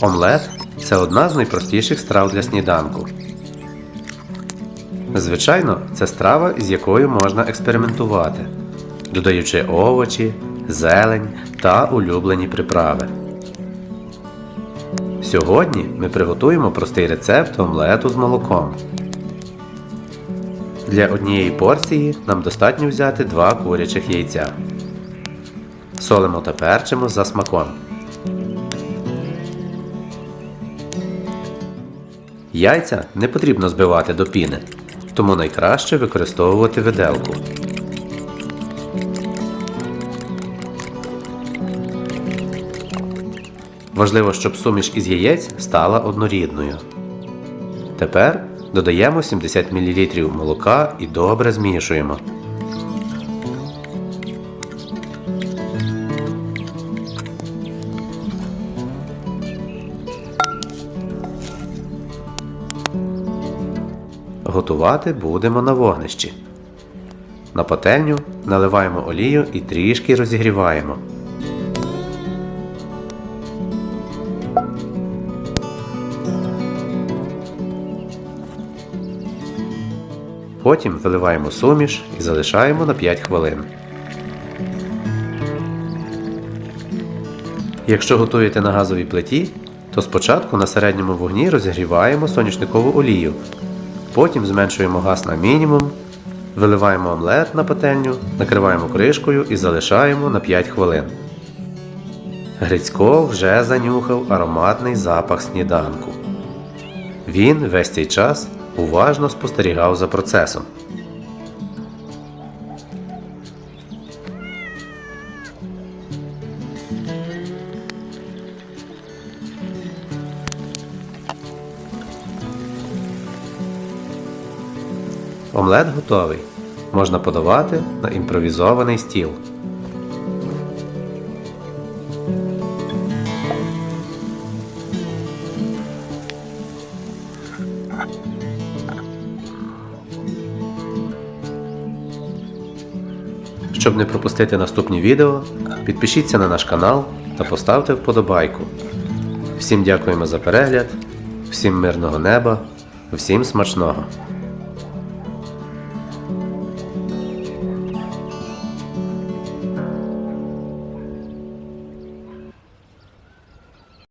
Омлет це одна з найпростіших страв для сніданку. Звичайно, це страва, з якою можна експериментувати, додаючи овочі, зелень та улюблені приправи. Сьогодні ми приготуємо простий рецепт омлету з молоком. Для однієї порції нам достатньо взяти 2 курячих яйця. Солимо та перчимо за смаком. Яйця не потрібно збивати до піни, тому найкраще використовувати виделку. Важливо, щоб суміш із яєць стала однорідною. Тепер додаємо 70 мл молока і добре змішуємо. Готувати будемо на вогнищі. На пательню наливаємо олію і трішки розігріваємо. Потім виливаємо суміш і залишаємо на 5 хвилин. Якщо готуєте на газовій плиті, то спочатку на середньому вогні розігріваємо соняшникову олію. Потім зменшуємо газ на мінімум, виливаємо омлет на пательню, накриваємо кришкою і залишаємо на 5 хвилин. Грицько вже занюхав ароматний запах сніданку. Він весь цей час уважно спостерігав за процесом. Омлет готовий. Можна подавати на імпровізований стіл. Щоб не пропустити наступні відео, підпишіться на наш канал та поставте вподобайку. Всім дякуємо за перегляд, всім мирного неба, всім смачного!